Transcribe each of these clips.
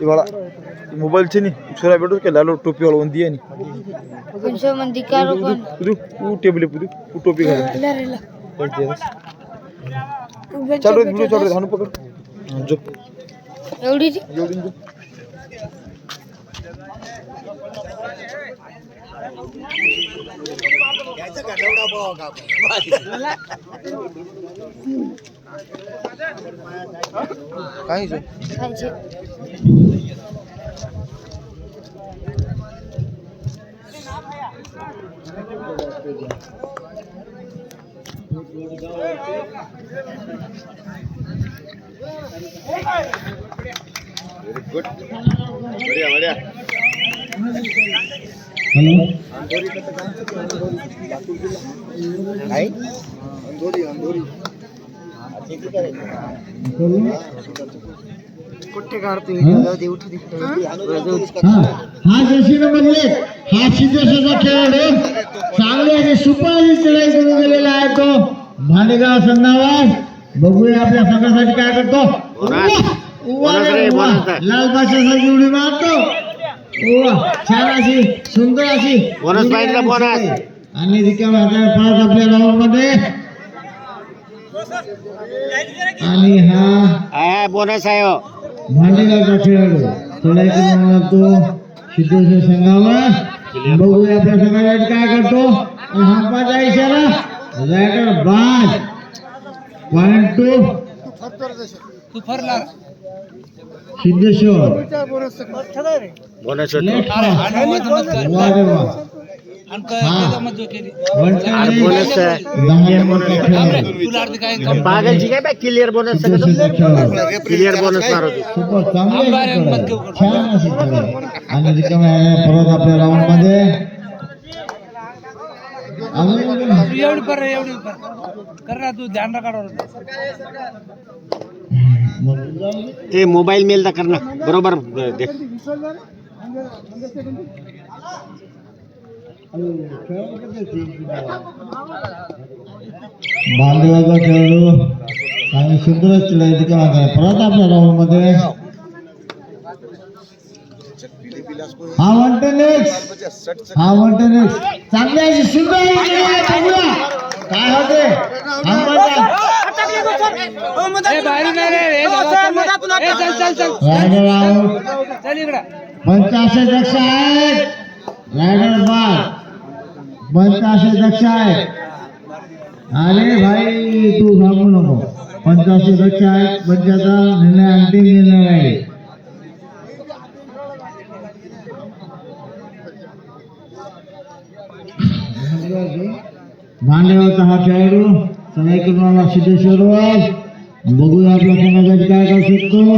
ఇవాళ మొబైల్స్ని చూరా పెట్టు వెళ్ళాలో టోపీ వాళ్ళు ఉంది అని టేబుల్ ఎప్పుడు టోపీ చదువు చదువు పకడు ఎవడి வந்து கடவுடா போவோம் કાંઈ છે કાંઈ છે વેરી ગુડ બઢિયા બઢિયા जो हा हा जशी हा सिद्धेश्वरचा खेळाडू चांगली अशी करून गेलेला आहे तो भांडेगाव संघावर बघूया आपल्या संघासाठी काय करतो उवा रे उवा. लाल उडी मारतो छान अशी सुंदर अशी आणि रिकाम्या हाताने परत आपल्या राऊंडमध्ये आणि हा बोनस आहे हो. भांडेगावचा खेळाडू चढाई करून मारतो सिद्धेश्वर संघावर बघूया आपल्या संघासाठी काय करतो आणि हंपाचा इशारा रायडर बाद पॉइंट टू सिद्धेश्वर. पागलची काय bag clear bonus clear bonus super चांगली. छान अशी. आणि परत आपल्या राऊंडमध्ये. एवढी पर एवढी पर. कर ना तू ध्यान काढ ते मोबाईल मेल कर ना. बरोबर. देख बांधवाचा खेळाडू आणि सुंदरच चढाई रिकाम्या परत आपल्या राऊंडमध्ये हा म्हणते नेक्स्ट हा म्हणते नेक्स्ट चांगली अशी सुंदर काय होते हंपाचा बाहेर नाही रे हे झालं. ए, चल चल चल. रायडर आउट चल इकडं. पंचाशे दक्ष आहेत. पंचाशे दक्ष अरे भाई तू सांगू नको. पंचाशे दक्ष आहेत. पंचाचा निर्णय अंतिम निर्णय आहे. भांडेवाचा हा खेळाडू. चढाई करून आला सिद्धेश्वरवर बघूया आपल्या संघासाठी काय काय शकतो.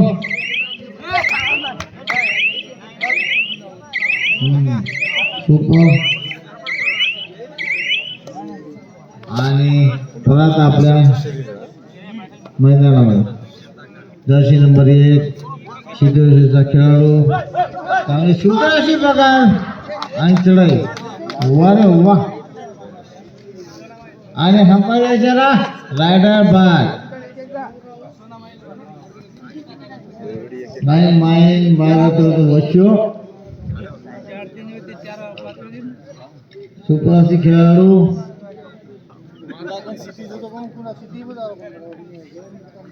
आणि परत आपल्या मैदानामध्ये जर्सी नंबर एक सिद्धेश्वरचा खेळाडू. चांगली सुंदर अशी प्रकार. आणि चढाई. वा रे वा. आणि हंपायचा इशारा रायडर बाद नाही माईन बारा वच्चो सुपर अशी खेळाडू.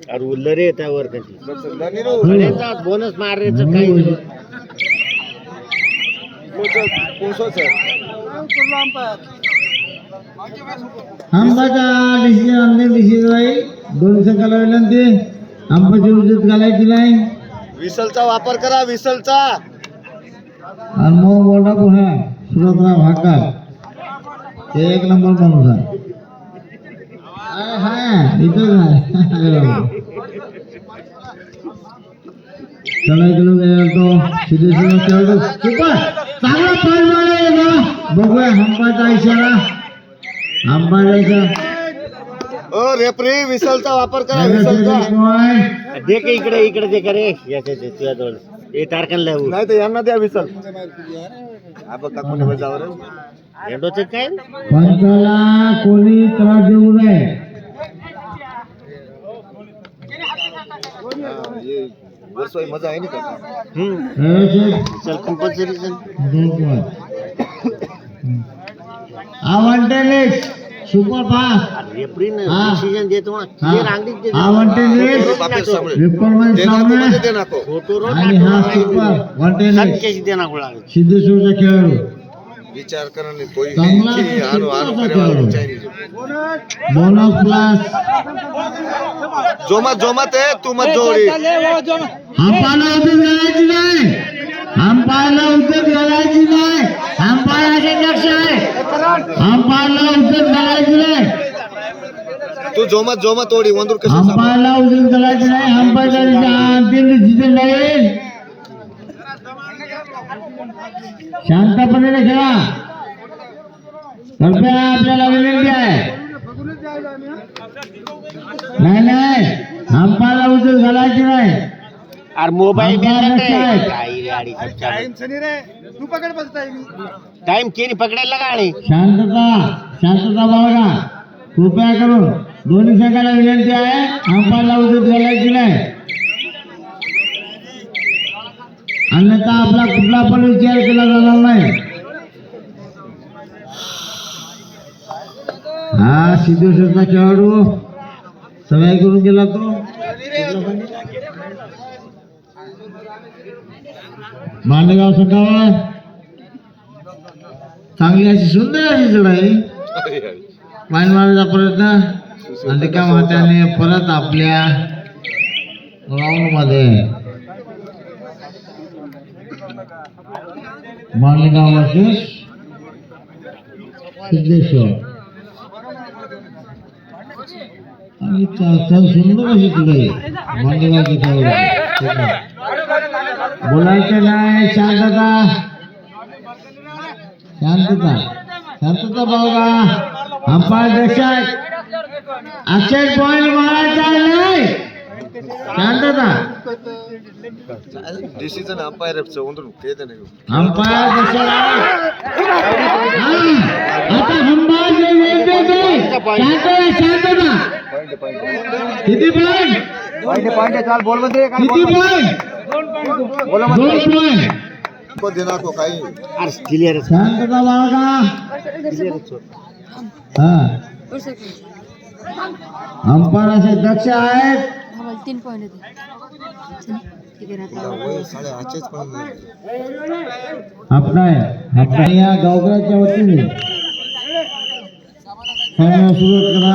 अरे उरलं रे त्यावर त्यांची हो. बोनस मारायचं काही म्हणून आंबाचा डिसिजन अंतिम डिसिजन राहील दोन संघाला विनंती आंबाची उजत घालायची नाही. विसलचा वापर करा विसलचा. आणि मग मोठा पुन्हा सुरतराव भाकर. ते एक नंबर माणूस आहे आहे, आहे इथंच आहे अरे बाबा. चढाई करून गेला तो. सिद्धेश्वर खेळतो सुपर चांगला पॉईंट बघूया हंपाचा इशारा. रेफरी विसलचा वापर करा पॉईंट दे के इकडे इकडे दे का रे? तुझ्याजवळ हे टारकन लावू नाही तर यांना द्या विसल. हा बघ का कोणी बजावर एंडोचं काय? पंचाला कोणी त्रास देऊ नये. वर्षाई मजा आहे ना का? चल कंपल्सरी चल. देतो ना आणि हा सुपर देना गोळा सिद्धेश्वरचा खेळाडू विचार करा नाही कोई आणू सुपर करे खेळाडू. वाला बोनस प्लस जोमात जोमात आहे तू मत जोडी नाही अंपायला उद्योग घालायची नाही. अंपायराचे लक्ष आहे. अंपायरला उद्योग घालायची नाही. तू जोमात जोमात तोडी वंदूर कसं अंपायरला उद्योग घालायची नाही. अंपायरचा अंतिम डिसिजन राहील शांतपणे खेळा. कृपया आपल्याला विनंती आहे. नाही नाही. अंपायरला उद्योग घालायची नाही. अरे मोबाईल अंपायर लक्ष आहे टाइम केली पकडायला गाडी शांतता शांतता बाळगा. कृपया करून दोन्ही संघाला विनंती आहे अंपायरला उद्योग घालायची नाही? अन्यथा आपला कुठला पण विचार केला जाणार नाही. हा सिद्धेश्वरचा खेळाडू. सवय करून गेला तो. मांडगाव संघावर चांगली अशी सुंदर अशी चढाई पाणी मारायचा प्रयत्न. आणि त्या त्याने परत आपल्या ग्राउंडमध्ये. मालेगाव वर्सेस सिद्धेश्वर. आणि सुंदर अशी चढाई मालेगावची खेळाडू बोलायचं नाही शांतता. शांतता. शांतता बाबा अंपायर देशात अक्षय पॉइंट मारायचा नाही. शांतता. डिसिजन अंपायर वंदूर ते नाही अंपायर देशात आता शांतता शांतता. किती पॉइंट पॉइंट पॉइंट अंपायर असे दक्ष आहेत तीन आपणा या गावकऱ्याच्या वतीने. सुरू करा.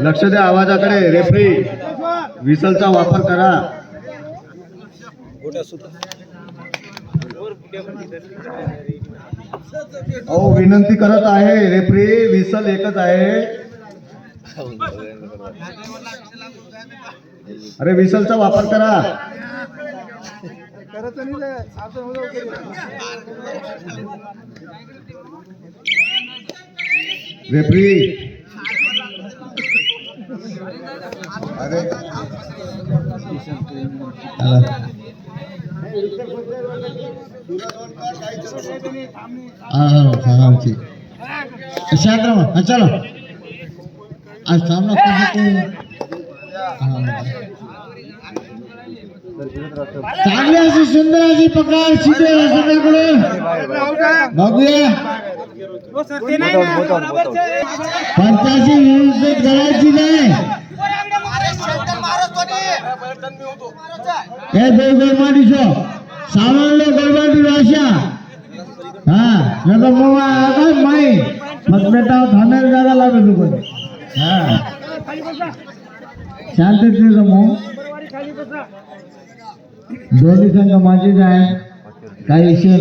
लक्ष द्या आवाजाकडे रेफरी विसलचा वापर करा. अहो विनंती करत आहे रेफरी विसल एकच आहे. अरे विसलचा वापर करा. रेफरी आरामची शांतराम हा चलो आज सामना चांगली अशी सुंदर अशी पकडकडून बघूया. पंचायती विरुद्ध करायची नाही हे दोन गरमाटी छो सामान्य गरमाटी भाषा हा नका मग काय माही मग बेटा थांबायला जागा लागेल तू पण हा। शांततेत मग दोन्ही संघ माझेच आहे काही विषय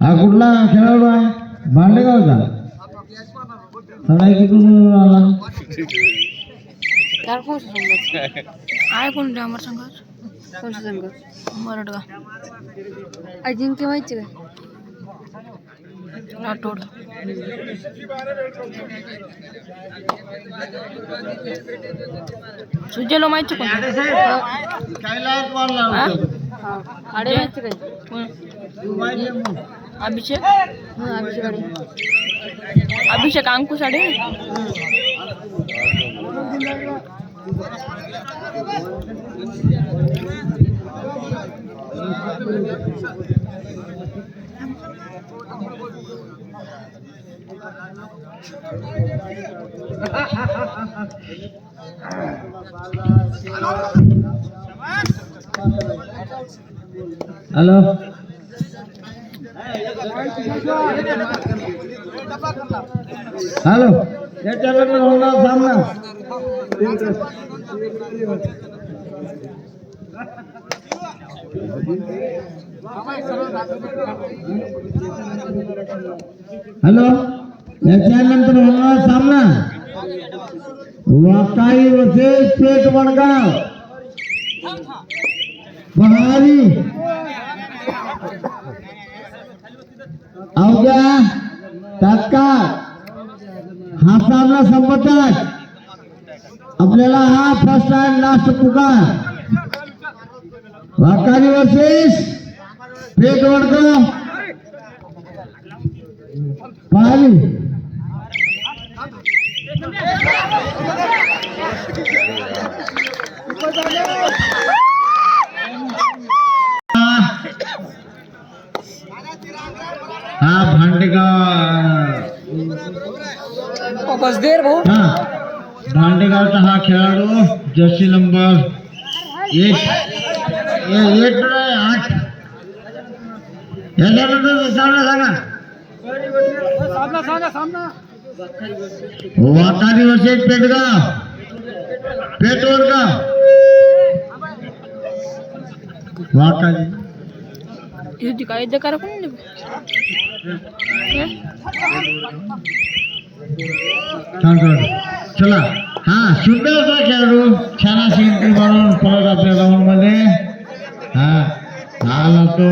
हा कुठला खेळाडू आहे भांडेगावचा सगळा कुठून आला त्याला कोणसा संघ आहे कोणत्या अमर संघात कोणसा संघ मरडगा अजिंक्य माहिती काय राठोड सुजयला माहिती कोण कैलास मारला खाडे माहिती काय अभिषेक अभिषेक खाडे अभिषेक अंकुश साडे हॅलो हॅलो त्याच्याकडे होणार सामना हॅलो याच्यानंतर होणार सामना वाकाई वर्सेस पेट वडगाव बहारी अवघ्या तात्काळ। हा सामना संपतात आपल्याला हा फर्स्ट अँड लास्ट पुकार। वाकारी वर्सेस पेट वडगाव पाहिली हा भांडेगाव बस देर भाऊ हा भांडेगावचा हा खेळाडू जर्सी नंबर एक ए- एक नाही, आठ। याच्यानंतर सामना सांगा वातारी वर्सेस पेटगाव पेटवडगाव वातारी इथे काय इथे करा कोण छान छान चला। हा सुंदरचा खेळाडू छान अशी एंट्री मारून परत आपल्या राऊंडमध्ये हा आला तो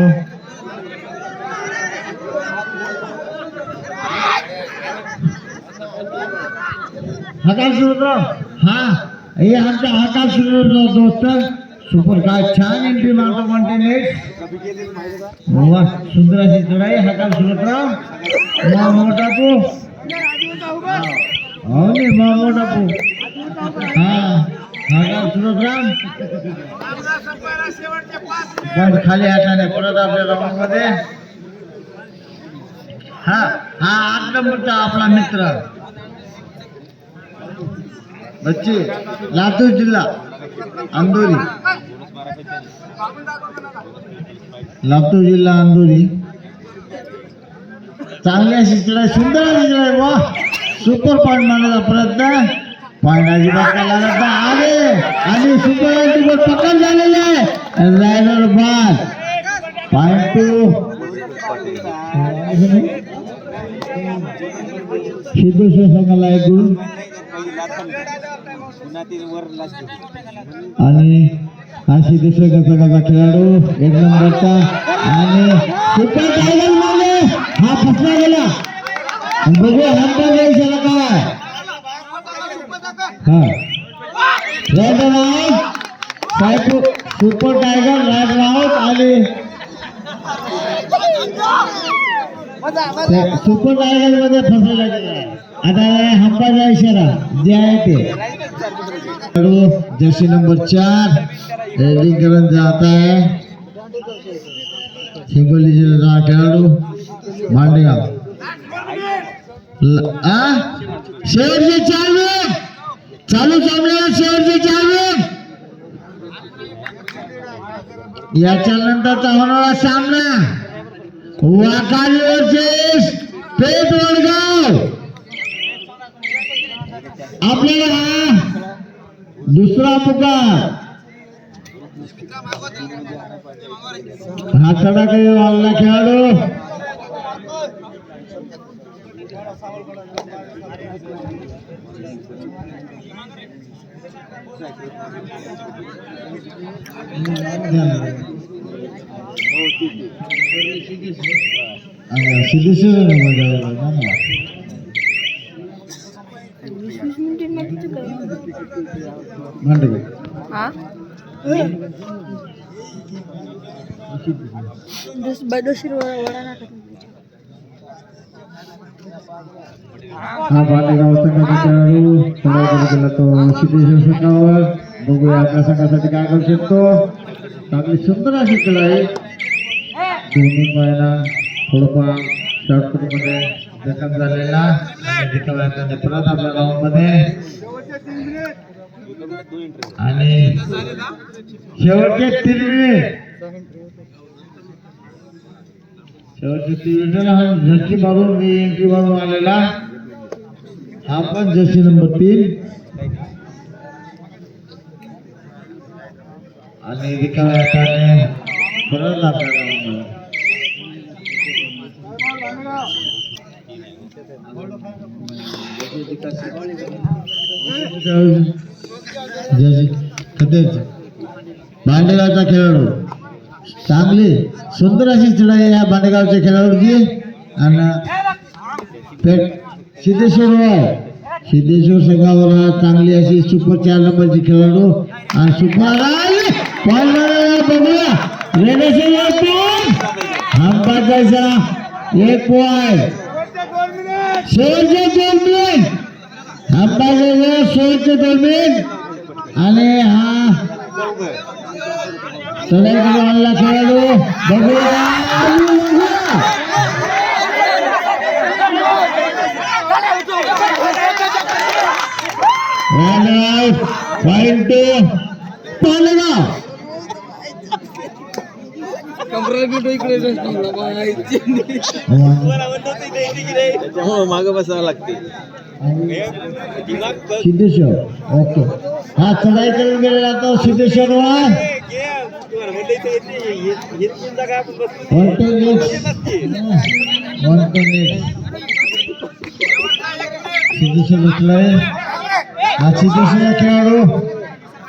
आकाश सुरतराव हा हे आमचा आकाश सुरतराव दोस्त. सुपर काय छान एंट्री मारतो म्हणते वा सुंदर अशी चढाई आकाश सुरतराव मोठा तू. हो नाही मोठा तू. पण खाली हाताने परत आपल्या राऊंडमध्ये हा हा आठ नंबरचा आपला मित्र. बच्ची लातूर जिल्हा अंदोरी. लातूर जिल्हा अंदोरी. चांगल्या शिकलाय सुंदर शिकलाय वा. सुपर पॉईंट मारण्याचा प्रयत्न. पॉईंट अजिबात काय आले. आणि सुपर अँटीबॉट पकड झालेले आहे. रायडर बाद. पॉईंट टू सिद्धेश्वर संघाला एक गुण. आणि हा सिद्धेश्वर गटाचा खेळाडू एक नंबरचा. आणि सुपर टायगर मारले हा फसला गेला. बघू हंटर नाही काय? आउट सुपर आउट आणि सुपर टायगर मध्ये फसलेला गेला आता हंपाचा इशारा। जे जर्सी नंबर चार। रेडिंग करून जात आहे हिंगोली जिल्ह्याचा हा खेळाडू मांडेगाव ल- आ? शेवटचे चार चालू चांगल्या शेवटचे चार याच्या नंतरचा होणारा सामना वाकारी वर्सेस पेट वडगाव आपल्याला हा दुसरा पुकार. हा चढा काही वागला खेळाडू. सिद्धेश्वर नंबर द्यावा लागला ना. वीस वीस मिनिटे मध्ये काय म्हणतो का? हा दस संघाचा खेळाडू खेळाडू तो सिद्धेश्वर बघूया आपल्या संघासाठी काय करू शकतो. चांगली सुंदर अशी खेळ आहे. दोन्ही पायाला थोडंफार शॉर्टकटमध्ये जखम झालेला. आणि म्हणजे परत आपल्या गावामध्ये आणि शेवटचे तीन मिनिट शेवटचे तीन मिनिट झटकी मारून मी एंट्री मारून आलेला. हा पण जर्सी नंबर तीन. आणि रिकाम्या हाताने परत भांडेगावचा खेळाडू. चांगली सुंदर अशी चढाई या भांडेगावच्या खेळाडूची आणि पेट सिद्धेश्वर सिद्धेश्वर संघावर चांगली अशी सुपर चार नंबरची खेळाडू. आणि सुपर बघूया. जायचा एक पॉईंट शेवटचे दोन मिनिट हांबा जायचा शेवटचे दोन मिनिट आणि हा सगळ्या खेळाडू बघूया. पॉइंट पालगाव माग बसावं लागते. सिद्धेश्वर ओके. हा चढाई करून गेलेला तो सिद्धेश्वर सिद्धेश्वर हा सिद्धेश्वर खेळाडू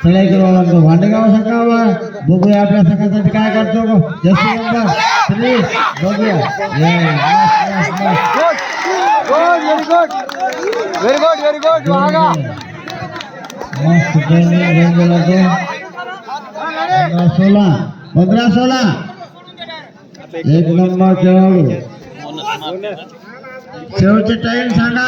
चढाई करावा लागतो भांडेगाव संघावर बघूया आपल्या संघासाठी काय करतो जशी नंबर थ्री बघूया Yes, yes, yes, yes. Very good very good very good महागा मस्त ट्रेनिंग घेऊन गेला तो पंधरा सोळा पंधरा सोळा एक नंबर खेळाडू शेवटचे टाइम सांगा.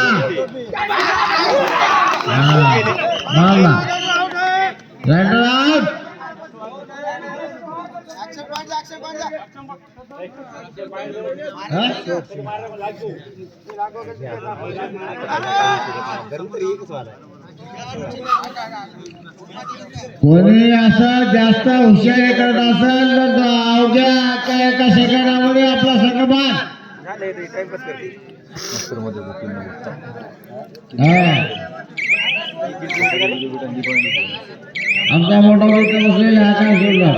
कोणी असं जास्त हुशारी करत असेल तर अवघ्या एका एका सेकंदामध्ये आपला संघबाद आमचा मोठा वृत्त बसलेला हा काय सोडला